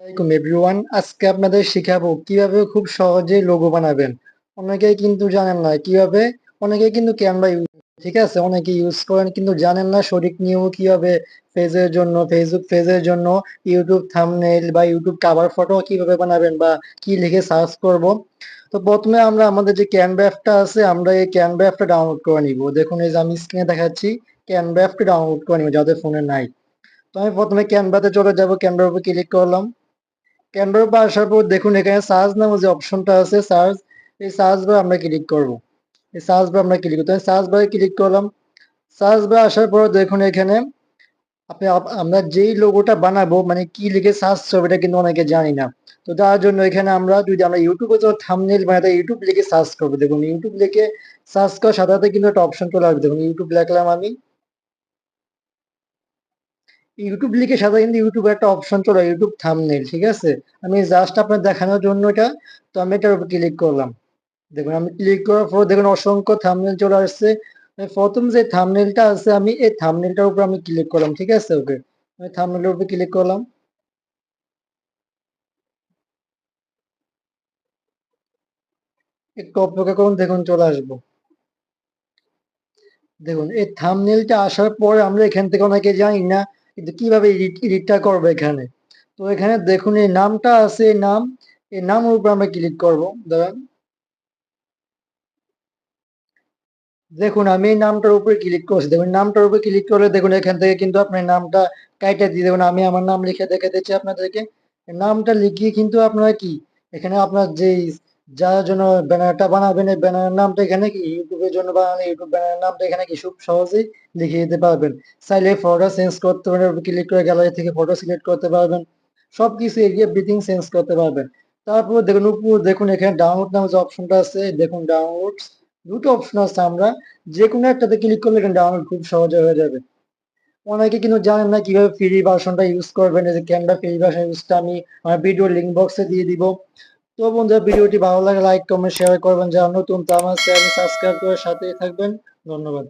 আসসালামাইকুম এভরিওয়ান আজকে আপনাদের শিখাবো কীভাবে খুব সহজে লোগো বানাবেন। অনেকেই কিন্তু জানেন না কীভাবে, অনেকেই কিন্তু ক্যানভা ইউজ ঠিক আছে? অনেকে ইউজ করেন কিন্তু জানেন না সঠিক নিয়ম কীভাবে পেজের জন্য ফেসবুক পেজের জন্য ইউটিউব থাম্বনেইল বা ইউটিউব কভার ফটো কীভাবে বানাবেন বা কি লিখে সার্চ করব। তো প্রথমে আমরা আমাদের যে ক্যানভা আছে, আমরা এই ক্যানভা ডাউনলোড করে নিব। দেখুন এই যে আমি স্ক্রিনে দেখাচ্ছি ক্যানভা ডাউনলোড করে নিব, যাদের ফোনে নাই। তো আমি প্রথমে ক্যানভাতে চলে যাব ক্যানভার উপর ক্লিক করলাম। ক্যানভার উপর আসার পর দেখুন, এখানে সার্চ নামে যে অপশনটা আছে সার্চ এই সার্চ বার আমরা ক্লিক করব। এই সার্চ বার আমরা ক্লিক করতে সার্চ বারে ক্লিক করলাম। সার্চ বার আসার পর দেখুন, এখানে আপনি আপ- আমরা যেই লোগোটা বানাবো মানে কি লিখে সার্চ করব, এটা কিন্তু অনেকে জানি না। তো তার জন্য এখানে আমরা যদি আমরা ইউটিউবে যখন থামনেল বানাতে ইউটিউব লিখে সার্চ করব। দেখুন ইউটিউব লিখে সার্চ করার সাথে সাথে কিন্তু একটা অপশন চলে আসবে। দেখুন ইউটিউব লিখলাম আমি। ইউটিউব লিখে সাথে কিন্তু ইউটিউবে একটা অপশন চলে ইউটিউব থামনেল ঠিক আছে? আমি জাস্ট আপনার দেখানোর জন্য এটা, তো আমি এটার উপর ক্লিক করলাম। দেখুন, আমি ক্লিক করার পর দেখুন, অসংখ্য থামনেল চলে আসছে। আমি প্রথম যে থামনেলটা আছে, আমি এই থামনেলটার উপর আমি ক্লিক করলাম, ঠিক আছে? ওকে, আমি থামনেলের উপর ক্লিক করলাম। একটু অপেক্ষা করুন, দেখুন, চলে আসব। দেখুন, এই থামনেলটা আসার পরে আমরা এখান থেকে অনেকে জানি না কিন্তু কীভাবে এডিটটা করব এখানে? তো এখানে দেখুন, এই নামটা আছে, এই নাম, এই নামের উপর আমরা ক্লিক করব দাঁড়ান দেখুন, আমি এই নামটার উপরে ক্লিক করছি। দেখুন নামটার উপরে ক্লিক করলে দেখুন, এখান থেকে কিন্তু আপনার নামটা কাইটা দিয়ে দেবেন। আমি আমার নাম লিখে দেখে দিচ্ছি আপনাদেরকে। নামটা লিখিয়ে কিন্তু আপনারা কি? এখানে আপনার যে যার জন্য ব্যানারটা বানাবেন, এই ব্যানারের নামটা এখানে কি? ইউটিউবের জন্য বানানো ইউটিউব ব্যানারের নামটা এখানে কি? খুব সহজেই লিখে দিতে পারবেন। চাইলে ফটো চেঞ্জ করতে পারবেন ক্লিক করে গ্যালারি থেকে ফটো সিলেক্ট করতে পারবেন। সব কিছু সবকিছু এভরিথিং চেঞ্জ করতে পারবেন। তারপর দেখুন, উপর দেখুন, এখানে ডাউনলোড নামে যে অপশনটা আছে, দেখুন ডাউনলোড দুটো অপশন আছে আমরা। যে কোনো একটাতে ক্লিক করলে এখানে ডাউনলোড খুব সহজে হয়ে যাবে। অনেকে কিন্তু জানেন না কীভাবে ফ্রি ভার্সনটা ইউজ করবেন। এই যে ক্যানভা ফ্রি ভার্সন ইউজটা আমি আমার ভিডিও লিঙ্ক বক্সে দিয়ে দিব। তো বন্ধুরা, ভিডিওটি ভালো লাগে লাইক কমেন্ট শেয়ার করবেন। যারা নতুন তো আমার চ্যানেল সাবস্ক্রাইব করে সাথেই থাকবেন। ধন্যবাদ।